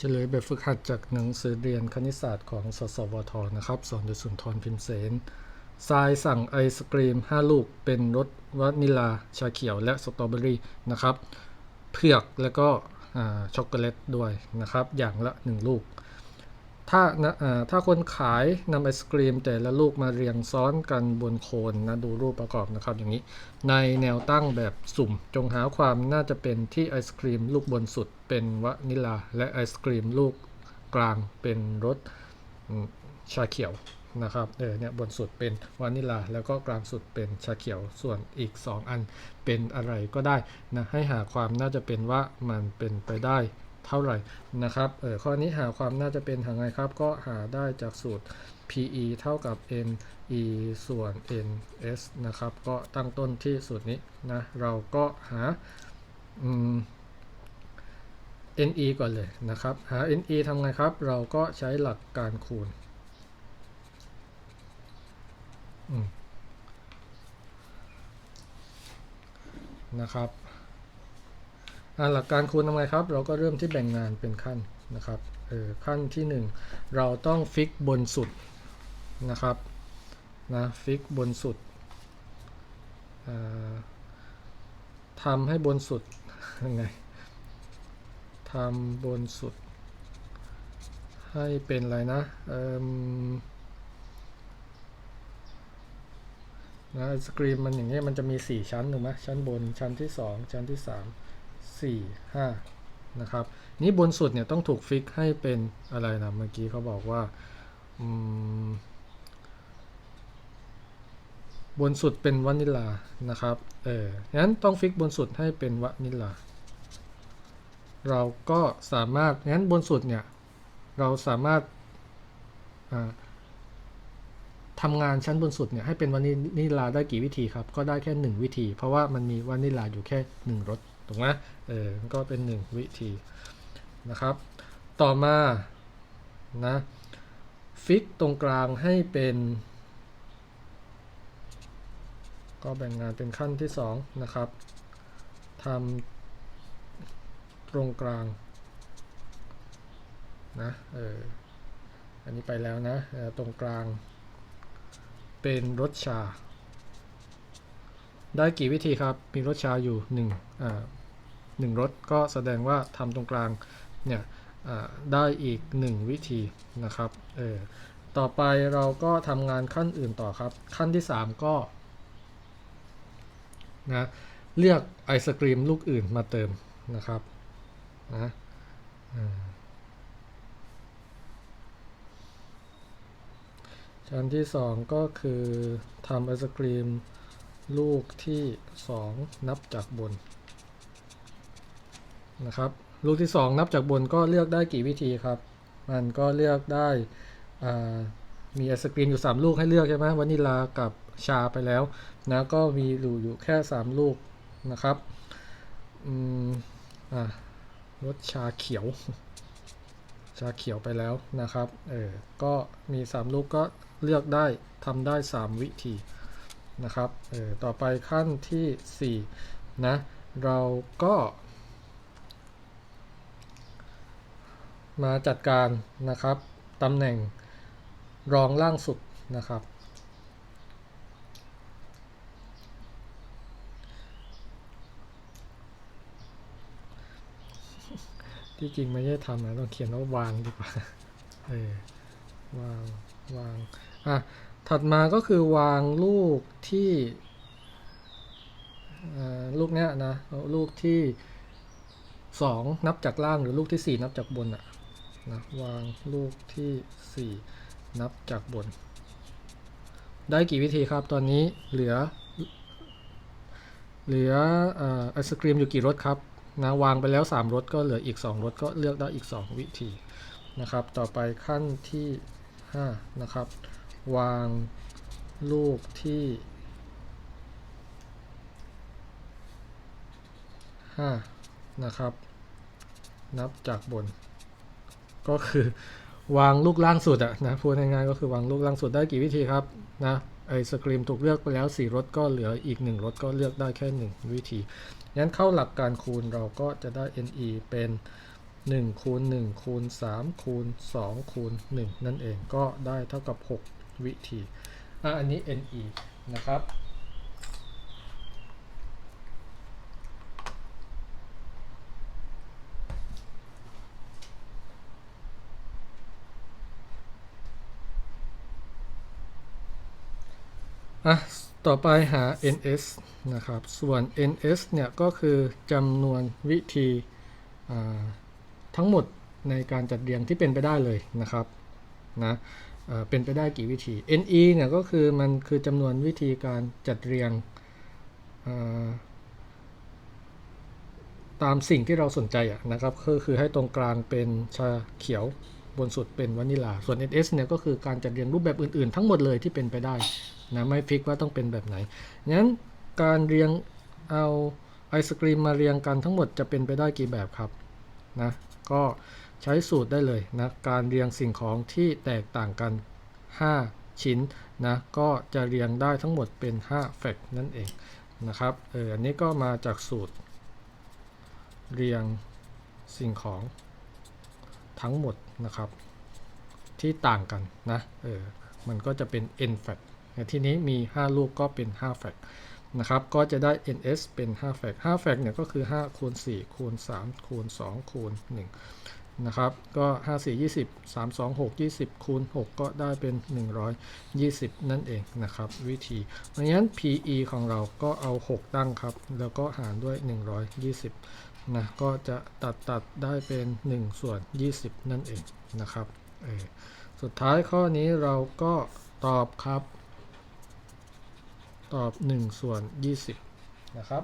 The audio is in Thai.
เฉลยแบบฝึกหัดจากหนังสือเรียนคณิตศาสตร์ของสสวทนะครับสอนโดยสุนทรพิมพ์เสนทรายสั่งไอศกรีม 5 ลูกเป็นรสวานิลาชาเขียวและสตรอเบอรี่นะครับ เผือกแล้วก็ช็อกโกแลตด้วยนะครับ อย่างละ 1 ลูก ถ้าถ้าคนขายนำไอศกรีมแต่ละลูกมาเรียงซ้อนกันบนโคนนะดูรูปประกอบนะครับอย่างนี้ ในแนวตั้งแบบสุ่ม จงหาความน่าจะเป็นที่ไอศกรีมลูกบนสุดเป็นวานิลา และไอศกรีมลูกกลางเป็นรสชาเขียวนะครับเออเนี่ยบนสุดเป็นวานิลา แล้วก็กลางสุดเป็นชาเขียว ส่วนอีก 2 อันเป็นอะไรก็ได้นะให้หาความน่าจะเป็นว่ามันเป็นไปได้ เท่าไหร่นะครับเออข้อนี้หาความน่าจะเป็นหางไงครับ ก็หาได้จากสูตร PE เท่ากับ n e ส่วน n s นะครับ ก็ตั้งต้นที่สูตรนี้นะ เราก็หา ne ก่อนเลยนะครับ หา ne ทำไงครับ เราก็ใช้หลักการคูณนะครับ หลักการคูณทำไงครับ เราก็เริ่มที่แบ่งงานเป็นขั้นนะครับออขั้นที่ 1 เราต้องฟิกบนสุดนะครับนะฟิกบนสุดอ่าทำให้บนสุดยังไงทำบนสุด ให้เป็นอะไรนะเอิ่มนะไอศกรีมมันอย่างเงี้ยมันจะมี 4 ชั้นถูกไหมชั้นบนชั้นที่ 2 ชั้นที่ 3 4 5 นะครับ นี้บนสุดเนี่ยต้องถูกฟิกให้เป็นอะไรนะเมื่อกี้เขาบอกว่าบนสุดเป็นวานิลลานะครับ เอองั้นต้องฟิกบนสุดให้เป็นวานิลลา เราก็สามารถ งั้นบนสุดเนี่ย เราสามารถทำงานชั้นบนสุดเนี่ยให้เป็นวานิลลาได้กี่วิธีครับ ก็ได้แค่ 1 วิธี เพราะว่ามันมีวานิลลาอยู่แค่ 1รส ถูกไหมเออก็เป็น1วิธีนะครับ ต่อมานะฟิกตรงกลางให้เป็นก็แบ่งงานเป็นขั้นที่ 2 นะครับทำตรงกลางนะเอออันนี้ไปแล้วนะออตรงกลาง เป็นรสชา ได้กี่วิธีครับ มีรสชาอยู่1อ่า หนึ่งรสก็แสดงว่าทำตรงกลางเนี่ยได้อีก 1 วิธีนะครับเออต่อไปเราก็ทำงานขั้นอื่นต่อครับ ขั้นที่ 3 ก็นะเลือกไอศกรีมลูกอื่นมาเติมนะครับนะอ่าชั้นที่ 2 ก็คือทำไอศกรีมลูกที่ 2 นับจากบน นะครับลูกที่ 2 นับจากบนก็เลือกได้กี่วิธีครับ มันก็เลือกได้มีไอศกรีมอยู่ 3 ลูกให้เลือกใช่ไหมวานิลากับชาไปแล้วนะก็มีอยู่อยู่แค่ 3 ลูกนะครับอืมอ่ารสชาเขียว ชาเขียวไปแล้วนะครับเออก็มี 3 ลูกก็เลือกได้ทำได้ 3 วิธีนะครับเออต่อไปขั้นทีสี่4 นะ เราก็ มาจัดการนะครับตำแหน่งรองล่างสุดนะครับ ที่จริงไม่ใช่ทำนะต้องเขียนว่าวางดีกว่าเออวางวางอะถัดมาก็คือวางลูกที่อ่าลูกเนี้ยนะลูกที่สองนับจากล่างหรือลูกที่สี่นับจากบนอะ นะวางลูกที่ 4 นับจากบน ได้กี่วิธีครับตอนนี้เหลือ เหลือไอศกรีมอยู่กี่รสครับนะวางไปแล้ว 3รสก็เหลืออีก 2รสก็เลือกได้อีก 2 วิธีนะครับ ต่อไปขั้นที่ 5 นะครับ วางลูกที่ 5 นะครับ นับจากบน ก็คือวางลูกล่างสุดอะนะพูดง่ายๆก็คือวางลูกล่างสุดได้กี่วิธีครับนะไอศกรีมถูกเลือกไปแล้ว 4รสก็เหลืออีก 1รสก็เลือกได้แค่ 1 วิธีงั้นเข้าหลักการคูณเราก็จะได้ ne เป็น 1 คูณ 1 คูณ 3 คูณ 2 คูณ 1 นั่นเองก็ได้เท่ากับ 6 วิธีอะอันนี้ NE นะครับ อะต่อไปหา ns นะครับ ส่วน ns เนี่ยก็คือจำนวนวิธีทั้งหมดในการจัดเรียงที่เป็นไปได้เลยนะครับนะเเป็นไปได้กี่วิธี ne เนี่ยก็คือมันคือจำนวนวิธีการจัดเรียงตามสิ่งที่เราสนใจะนะครับก็คือให้ตรงกลางเป็นชาเขียวบนสุดเป็นวานิลา ส่วน ns เนี่ยก็คือการจัดเรียงรูปแบบอื่นๆ ทั้งหมดเลยที่เป็นไปได้ นะไม่ฟิกว่าต้องเป็นแบบไหนงั้นการเรียงเอาไอศกรีมมาเรียงกันทั้งหมดจะเป็นไปได้กี่แบบครับนะก็ใช้สูตรได้เลยนะการเรียงสิ่งของที่แตกต่างกัน 5 ชิ้นนะก็จะเรียงได้ทั้งหมดเป็น5แฟกต์นั่นเองนะครับเอออันนี้ก็มาจากสูตร เรียงสิ่งของทั้งหมดนะครับ ที่ต่างกันนะเออมันก็จะเป็น n fact ทีนี้มี 5 ลูกก็เป็น 5 แฟกนะครับ ก็จะได้ ns เป็น 5 แฟก5แฟกเนี่ยก็คือ 5 คูณ 4 คูณ 3 คูณ 2 คูณ 1 นะครับ ก็ 5 4 20 3 2 6 20 คูณ 6 ก็ได้เป็น 120 นั่นเองนะครับ วิธีเพราะฉะนั้น PE ของเราก็เอา 6 ตั้งครับ แล้วก็หารด้วย 120 นะ ก็จะตัดตัดได้เป็น 1 ส่วน 20 นั่นเองนะครับ สุดท้ายข้อนี้เราก็ตอบครับ ตอบ 1 ส่วน 20 นะครับ